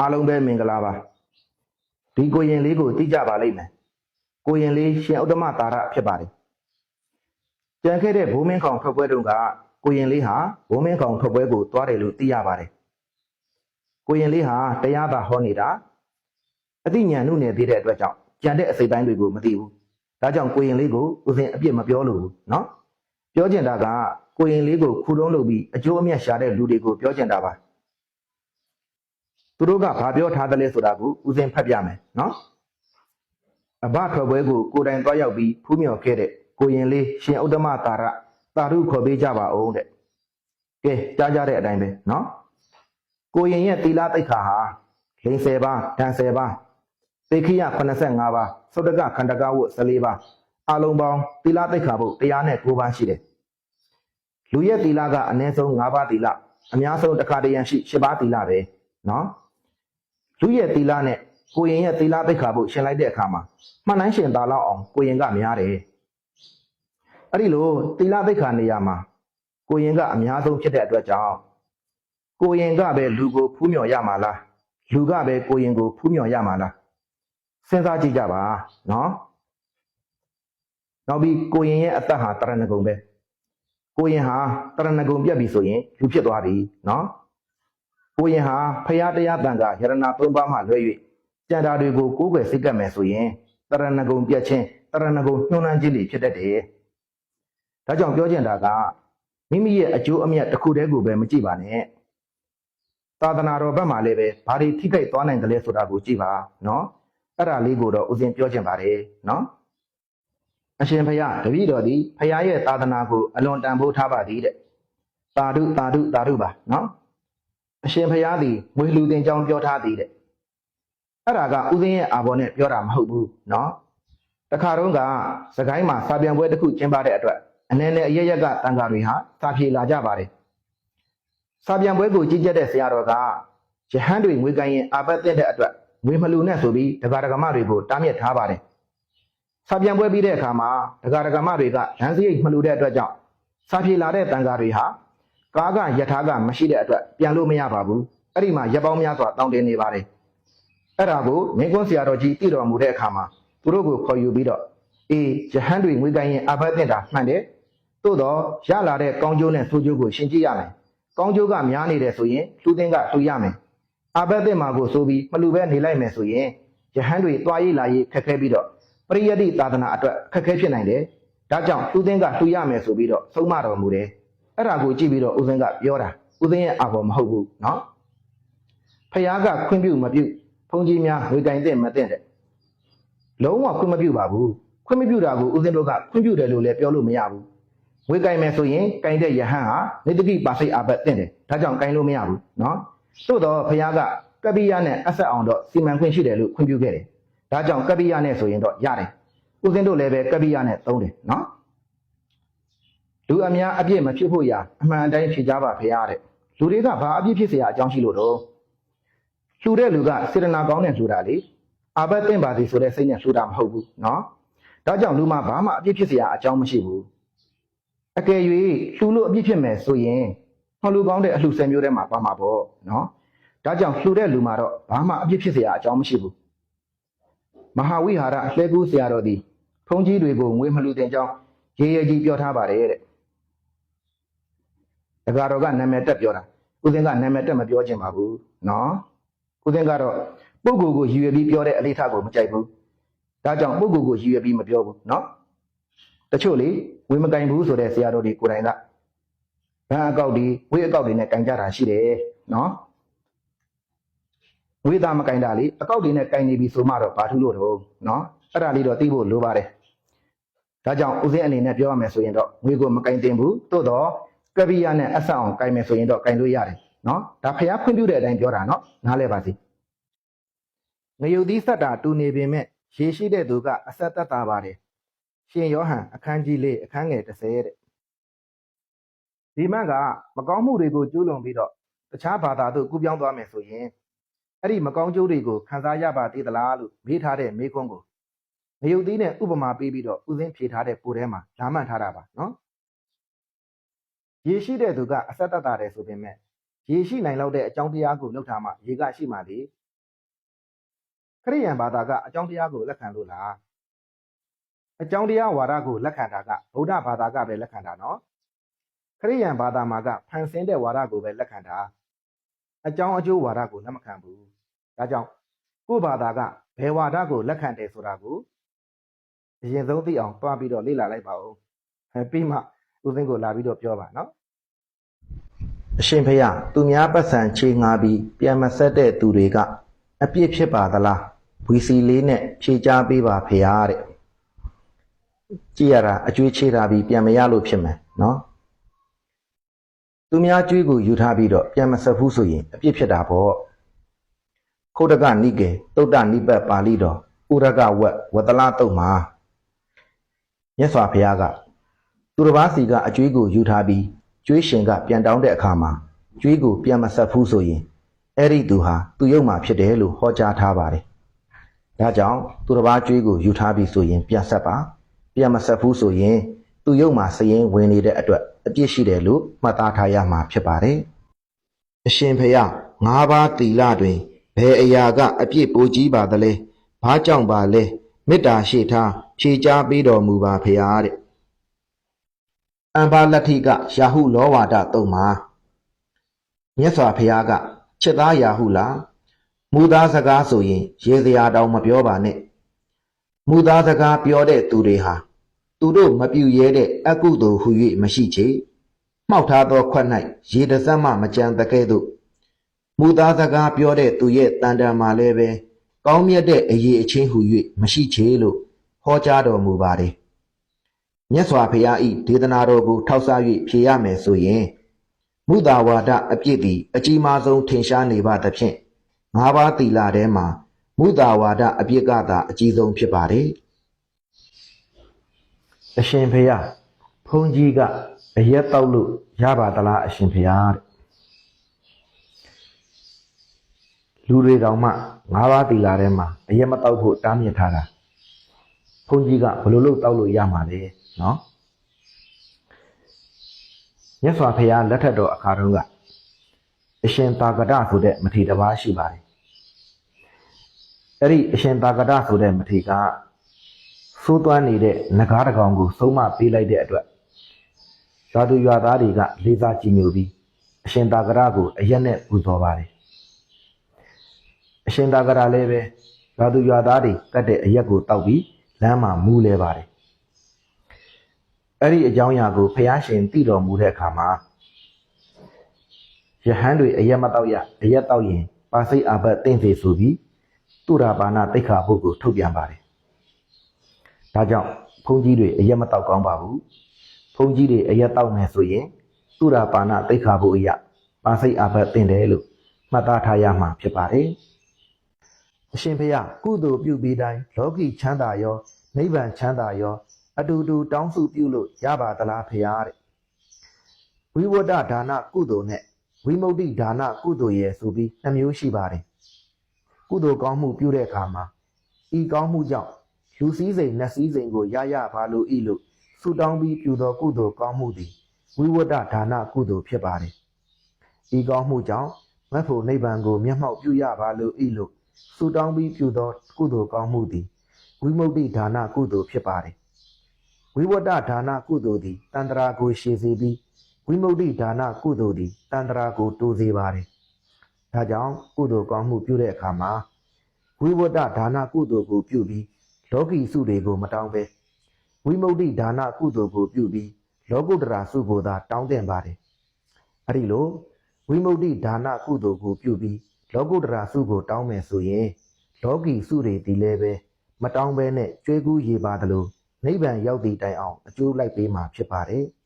အားလုံးပဲမင်္ဂလာပါဒီကိုရင်လေးကိုသိကြပါလိမ့်မယ်ကိုရင်လေးရှင်ဥဒ္ဓမသာရဖြစ်ပါတယ်ကြံခဲ့တဲ့ဘိုးမင်းကောင်ထွက်ပွဲတုန်းကကိုရင်လေးဟာဘိုးမင်းကောင်ထွက်ပွဲကိုသွားတယ်လို့သိရပါတယ်ကိုရင်လေးဟာတရားသာဟောနေတာအသိဉာဏ်နုနယ်သေးတဲ့အတွက်ကြောင့်ကြံတဲ့အစိပ်ပိုင်းတွေကိုမသိဘူးဒါကြောင့်ကိုရင်လေးကိုဦးစင်အပြစ်မပြောလို့နော်ပြောကျင်တာကကိုရင်လေးကိုခူတုံးလုပ်ပြီးအကျိုးအမြတ်ရှာတဲ့လူတွေကိုပြောကျင်တာပါ သူတို့ကဘာပြောထားတယ်လဲဆိုတာကိုဦးစင်ဖတ်ပြမယ်နော်အဘထွက်ပွဲကိုကိုယ်တိုင်သွားရောက်ပြီးဖူးမြော်ခဲ့တဲ့ကိုရင်လေးရှင်ဥဒ္ဓမတာရတာရုခေါ်ပေးကြပါအောင်တဲ့ကဲကြားကြတဲ့အတိုင်းပဲနော်ကိုရင်ရဲ့သီလတိတ်ခါဟာလိန်10ပါးဓာန်10ပါးသေခိယ85ပါးသုတ္တကခန္ဓကဝတ်14ပါးအလုံးပေါင်းသီလတိတ်ခါဘုတ်တရားနဲ့9ပါးရှိတယ်လူရဲ့သီလကအနည်းဆုံး5ပါးသီလအများဆုံးတစ်ခါတရံရှိ10ပါးသီလပဲနော် လူရဲ့သီလနဲ့ကိုရင်ရဲ့သီလသိက္ခာဖို့ရှင်လိုက်တဲ့အခါမှာမှန်တိုင်းရှင်သာလောက်အောင်ကိုရင်ကများတယ်အဲ့ဒီလိုသီလသိက္ခာနေရာမှာကိုရင်ကအများဆုံးဖြစ်တဲ့အတွက်ကြောင့်ကိုရင်ကပဲလူကိုဖူးမြော်ရမှာလားလူကပဲကိုရင်ကိုဖူးမြော်ရမှာလားစဉ်းစားကြည့်ကြပါနော်နောက်ပြီးကိုရင်ရဲ့အသက်ဟာတရဏဂုံပဲကိုရင်ဟာတရဏဂုံပြတ်ပြီဆိုရင်လူဖြစ်သွားပြီနော် ကိုရင်ဟာဖရာတရားတန်ကယရဏသုံးပါးမှလွဲ၍ကြံတာတွေကိုကိုးကွယ်စိတ်ကပ်မယ်ဆိုရင်တရဏဂုံပြတ်ချင်းတရဏဂုံညှိုးနှမ်းခြင်းတွေဖြစ်တတ်တယ်။ဒါကြောင့်ပြောချင်တာကမိမိရဲ့အကျိုးအမြတ်တစ်ခုတည်းကိုပဲမကြည့်ပါနဲ့။သာသနာတော်ဘက်မှာလည်းပဲဘာတွေထိခိုက်သွားနိုင်တယ်လဲဆိုတာကိုကြည့်ပါနော်။အဲ့ဒါလေးကိုတော့ဦးဇင်ပြောချင်ပါတယ်နော်။အရှင်ဖရာတပည့်တော်ဒီဖရာရဲ့သာသနာကိုအလွန်တန်ဖိုးထားပါသည်တဲ့။သာဓုသာဓုသာဓုပါနော်။ အရှင်ဖျားသည်ငွေလူတင်ကြောင်းပြောထားသည်တဲ့အဲ့ဒါကဥသိင်းရဲ့အာဘော်နဲ့ပြောတာမဟုတ်ဘူးเนาะတခါတုန်းကစကိုင်းမှာစာပြန်ပွဲတစ်ခုကျင်းပတဲ့အတွက်အနေနဲ့အရရက်ကတန်ဃာတွေဟာစာပြေလာကြပါတယ်စာပြန်ပွဲကိုကြီးကြပ်တဲ့ဆရာတော်ကယဟန်တွေငွေကိုင်းရင်အာပတ်တဲ့တဲ့အတွက်ငွေမလူနဲ့ဆိုပြီးဒကာဒကမတွေကိုတားမြစ်ထားပါတယ်စာပြန်ပွဲပြီးတဲ့အခါမှာဒကာဒကမတွေကလမ်းစရိတ်မလူတဲ့အတွက်ကြောင့်စာပြေလာတဲ့တန်ဃာတွေဟာ ကားကယထာကမရှိတဲ့အတွက်ပြန်လို့မရပါဘူးအဲ့ဒီမှာရပ်ပေါင်းများစွာတောင်းတင်နေပါတယ်အဲ့ဒါကိုမင်းကွန်းဆရာတော်ကြီးတည်တော်မူတဲ့အခါမှာသူတို့ကိုခေါ်ယူပြီးတော့အေးယဟန်တွေငွေကိုင်းရင်အဘတ်တင်တာမှန်တယ်သို့တော့ရလာတဲ့ကောင်းကျိုးနဲ့ဆိုးကျိုးကိုရှင်းကြည့်ရမယ်ကောင်းကျိုးကများနေတယ်ဆိုရင်လူသင်ကလူရမယ်အဘတ်တင်မှာကိုဆိုပြီးမလူပဲနေလိုက်မယ်ဆိုရင်ယဟန်တွေတွားရေးလာရေးခက်ခဲပြီးတော့ပရိယတ္တိသာသနာအတွက်ခက်ခဲဖြစ်နိုင်တယ်ဒါကြောင့်လူသင်ကလူရမယ်ဆိုပြီးတော့ဆုံးမတော်မူတယ် အဲ့ဒါကိုကြည့်ပြီးတော့ဦးဇင်းကပြောတာဦးဇင်းရဲ့အာဘော်မဟုတ်ဘူးနော်ဖယားကခွင့်ပြုမပြုဘုန်းကြီးများဝေကင်တဲ့မတဲ့တဲ့လုံးဝခွင့်မပြုပါဘူးခွင့်မပြုတာကိုဦးဇင်းတို့ကခွင့်ပြုတယ်လို့လည်းပြောလို့မရဘူးဝေကင်မယ်ဆိုရင်ကင်တဲ့ယဟန်ဟာနေတတိပါစိတ်အာဘတ်တဲ့တယ်ဒါကြောင့်ကင်လို့မရဘူးနော်သို့တော့ဖယားကကပိယနဲ့အဆက်အောင်တော့စီမံခွင့်ရှိတယ်လို့ခွင့်ပြုခဲ့တယ်ဒါကြောင့်ကပိယနဲ့ဆိုရင်တော့ရတယ်ဦးဇင်းတို့လည်းပဲကပိယနဲ့သုံးတယ်နော် လူအများအပြစ်မဖြစ်ဖို့ရာအမှန်အတိုင်းဖြေကြပါဖေရတဲ့လူတွေကဘာအပြစ်ဖြစ်เสียအကြောင်းရှိလို့တော့လှူတဲ့လူကစေတနာကောင်းတဲ့လှူတာလေအာဘတ်တင်ပါသည်ဆိုတဲ့စိတ်နဲ့လှူတာမဟုတ်ဘူးเนาะဒါကြောင့်လူမှာဘာမှအပြစ်ဖြစ်เสียအကြောင်းမရှိဘူးအကယ်၍လှူလို့အပြစ်ဖြစ်မယ်ဆိုရင်ဟောလူကောင်းတဲ့အလှူဆယ်မျိုးထဲမှာပါမှာပေါ့เนาะဒါကြောင့်လှူတဲ့လူမှာတော့ဘာမှအပြစ်ဖြစ်เสียအကြောင်းမရှိဘူးမဟာဝိဟာရလှဲကူးဆရာတော်သည်ဘုန်းကြီးတွေကိုငွေမလှူတင်ကြောင်းရေရကြီးပြောထားပါတယ်တဲ့ တကားတော်ကနာမည်တက်ပြောတာဦးစင်းကနာမည်တက်မပြောချင်ပါဘူးနော်ဦးစင်းကတော့ပုဂ္ဂိုလ်ကိုရည်ရွယ်ပြီးပြောတဲ့အလေးထားကိုမကြိုက်ဘူးဒါကြောင့်ပုဂ္ဂိုလ်ကိုရည်ရွယ်ပြီးမပြောဘူးနော်တချို့လေဝေမကင်ဘူးဆိုတဲ့ဆရာတော်တွေကိုယ်တိုင်ကဗန်အကောက်ဒီဝေအကောက်တွေနဲ့ကင်ကြတာရှိတယ်နော်ဝေသားမကင်တာလေအကောက်တွေနဲ့ကင်နေပြီဆိုမှတော့ဘာထူးလို့တော့နော်အဲ့ဒါလေးတော့သိဖို့လိုပါတယ်ဒါကြောင့်ဦးစင်းအနေနဲ့ပြောရမယ်ဆိုရင်တော့ငွေကိုမကင်တင်ဘူးသို့တော့ ကပ္ပိယနဲ့အဆက်အောင်ကင်မယ်ဆိုရင်တော့ကင်လို့ရတယ်နော်ဒါဖျားခွင့်ပြုတဲ့အတိုင်းပြောတာနော်နားလဲပါစေငရုတ်သီးဆက်တာတူနေပေမဲ့ရေရှိတဲ့သူကအဆက်သက်တာပါတယ်ရှင်ယောဟန်အခန်းကြီးလေးအခန်းငယ်30တဲ့ဒီမတ်ကမကောင်းမှုတွေကိုကျူးလွန်ပြီးတော့တခြားဘာသာတို့ကူးပြောင်းသွားမယ်ဆိုရင်အဲ့ဒီမကောင်းကျိုးတွေကိုခံစားရပါသေးသလားလို့မေးထားတဲ့မေးခွန်းကိုငရုတ်သီးနဲ့ဥပမာပေးပြီးတော့ဥစဉ်ဖြေထားတဲ့ပိုထဲမှာလာမှန်ထားတာပါနော် ရေရှိတဲ့သူကအဆက်သက်တာတယ်ဆိုပေမဲ့ရေရှိနိုင်လောက်တဲ့အကြောင်းတရားကိုလောက်ထားမှရေကရှိမှလေခရိယန်ဘာသာကအကြောင်းတရားကိုလက်ခံလို့လားအကြောင်းတရားဝါဒကိုလက်ခံတာကဗုဒ္ဓဘာသာကပဲလက်ခံတာနော်ခရိယန်ဘာသာမှာကဖန်ဆင်းတဲ့ဝါဒကိုပဲလက်ခံတာအကြောင်းအကျိုးဝါဒကိုလက်မခံဘူးဒါကြောင့်ကိုယ့်ဘာသာကဘယ်ဝါဒကိုလက်ခံတယ်ဆိုတာကိုအရင်ဆုံးသိအောင်တွားပြီးတော့လေ့လာလိုက်ပါဦးအဲပြီးမှ ဦးသိန်းကိုလာပြီးတော့ပြောပါနော်အရှင်ဖေယသူများပတ်စံချေငါပြီးပြန်မဆက်တဲ့သူတွေကအပြစ်ဖြစ်ပါသလားဝီစီလေးနဲ့ဖြေချပေးပါဖေယတဲ့ကြည့်ရတာအကျွေးချေတာပြီးပြန်မရလို့ဖြစ်မယ်နော်သူများကျွေးကိုယူထားပြီးတော့ပြန်မဆက်ဘူးဆိုရင်အပြစ်ဖြစ်တာပေါ့ခုတ်တကနိကေတုတ်တနိပတ်ပါဠိတော်ဥရကဝက်ဝတ္တလတုတ်မှာမြတ်စွာဘုရားက သူတစ်ပါးစီကအကျွေးကိုယူထားပြီးကျွေးရှင်ကပြန်တောင်းတဲ့အခါမှာကျွေးကိုပြန်မဆက်ဘူးဆိုရင်အဲ့ဒီသူဟာသူ့ရုပ်မှာဖြစ်တယ်လို့ဟောကြားထားပါတယ်။ဒါကြောင့်သူတစ်ပါးကျွေးကိုယူထားပြီးဆိုရင်ပြန်ဆက်ပါပြန်မဆက်ဘူးဆိုရင်သူ့ရုပ်မှာစရင်ဝင်နေတဲ့အတွက်အပြစ်ရှိတယ်လို့မှတ်သားထားရမှာဖြစ်ပါတယ်။အရှင်ဖေယငါးပါးတီလတွင်ဘယ်အရာကအပြစ်ပိုကြီးပါသလဲ။ဘာကြောင့်ပါလဲမေတ္တာရှိထားဖြေချပေးတော်မူပါဖေယတဲ့ အံဘာလတ္ထိကယာဟုလောဝါဒတုံမှာမြတ်စွာဘုရားကချစ်သားယာဟုလားမူသားစကားဆိုရင်ရေစရာတောင်မပြောပါနဲ့မူသားစကားပြောတဲ့သူတွေဟာသူတို့မပြူရဲတဲ့အကုသိုလ်ဟု၍မရှိချေမှောက်ထားသောခွက်၌ရေတစက်မှမကြံတကဲ့သို့မူသားစကားပြောတဲ့သူရဲ့တန်တန်မှာလည်းပဲကောင်းမြတ်တဲ့အရေးအချင်းဟု၍မရှိချေလို့ဟောကြားတော်မူပါတယ် မြတ်စွာဘုရားဤဒေသနာတော်ကိုထောက်ဆ၍ဖြေရမယ်ဆိုရင်မုသာဝါဒအပြစ်သည်အကြီးမားဆုံးထင်ရှားနေပါသဖြင့်ငါးပါးသီလထဲမှာမုသာဝါဒအပြစ်ကသာအကြီးဆုံးဖြစ်ပါတယ်အရှင်ဘုရားဘုန်းကြီးကအရက်တောက်လို့ရပါသလားအရှင်ဘုရားတဲ့လူတွေတောင်မှငါးပါးသီလထဲမှာအရက်မတောက်ဖို့တားမြစ်ထားတာဘုန်းကြီးကဘယ်လိုလုပ်တောက်လို့ရမှာလဲ နော်မြတ်စွာဘုရားလက်ထက်တော်အခါတုန်းကအရှင်သာကတဆိုတဲ့မထေရတစ်ပါးရှိပါတယ်အဲ့ဒီအရှင်သာကတဆိုတဲ့မထေရကသိုးသွမ်းနေတဲ့နဂါးတစ်ကောင်ကိုဆုံးမပေးလိုက်တဲ့အတွက်ရွာသူရွာသားတွေကလေးစားကြည်ညိုပြီးအရှင်သာကတကိုအရက်နဲ့ပူဇော်ပါတယ်အရှင်သာကတလည်းပဲရွာသူရွာသားတွေကတ်တဲ့အရက်ကိုတောက်ပြီးလမ်းမှာမူးလဲပါတယ် အဲ့ဒီအကြောင်းအရာကိုဖះရှင်သိတော်မူတဲ့အခါမှာယဟန်တွေအရက်မတော့ရအရက်တော့ရင်ပါစိတ်အာဘတ်တင့်စေဆိုပြီးသူရာပါဏတိတ်ခါဘုတ်ကိုထုတ်ပြန်ပါတယ်ဒါကြောင့်ဘုန်းကြီးတွေအရက်မတော့ကောင်းပါဘူးဘုန်းကြီးတွေအရက်တော့မယ်ဆိုရင်သူရာပါဏတိတ်ခါဘုတ်အရာပါစိတ်အာဘတ်တင့်တယ်လို့မှတ်သားထားရမှာဖြစ်ပါတယ်အရှင်ဖေယကုသိုလ်ပြုပြီးတိုင်းလောကီချမ်းသာရောနိဗ္ဗာန်ချမ်းသာရော အတူတူတောင်းစုပြုလို့ရပါသလားဖေယတဲ့ဝိဝဒဒါနကုသိုလ်နဲ့ဝိမု ക്തി ဒါနကုသိုလ်ရဲ့ဆိုပြီးနှမျိုးရှိပါတယ်ကုသိုလ်ကောင်းမှုပြုတဲ့အခါမှာဤကောင်းမှုကြောင့်လူစည်းစိမ်နတ်စည်းစိမ်ကိုရရပါလို့ဤလို့ဆုတောင်းပြီးပြုသောကုသိုလ်ကောင်းမှုသည်ဝိဝဒဒါနကုသိုလ်ဖြစ်ပါတယ်ဤကောင်းမှုကြောင့်မတ်ဖို့နိဗ္ဗာန်ကိုမျက်မှောက်ပြုရပါလို့ဤလို့ ဆုတောင်းပြီးပြုသောကုသိုလ်ကောင်းမှုသည်ဝိမု ക്തി ဒါနကုသိုလ်ဖြစ်ပါတယ် ဝိဝတ္တဒါနကုသိုလ်သည်တန္တရာကိုရှည်စေပြီးဝိမု ക്തി ဒါနကုသိုလ်သည်တန္တရာကိုတိုးစေပါတယ်ဒါကြောင့်ကုသိုလ်ကောင်းမှုပြုတဲ့အခါမှာဝိဝတ္တဒါနကုသိုလ်ကိုပြုပြီးလောကီစုတွေကိုမတောင်းပဲဝိမု ക്തി ဒါနကုသိုလ်ကိုပြုပြီးလောကုတ္တရာစုကိုသာတောင်းတင်ပါတယ်အဲ့ဒီလိုဝိမု ക്തി ဒါနကုသိုလ်ကိုပြုပြီး လောကုတ္တရာစုကိုတောင်းမယ်ဆိုရင်လောကီစုတွေဒီလည်းပဲမတောင်းဘဲနဲ့ကြွေးကူးရေပါသလို နိဗ္ဗာန်ရောက်သည့်တိုင်အောင်အကျိုးလိုက်ပေးမှာဖြစ်ပါတယ်။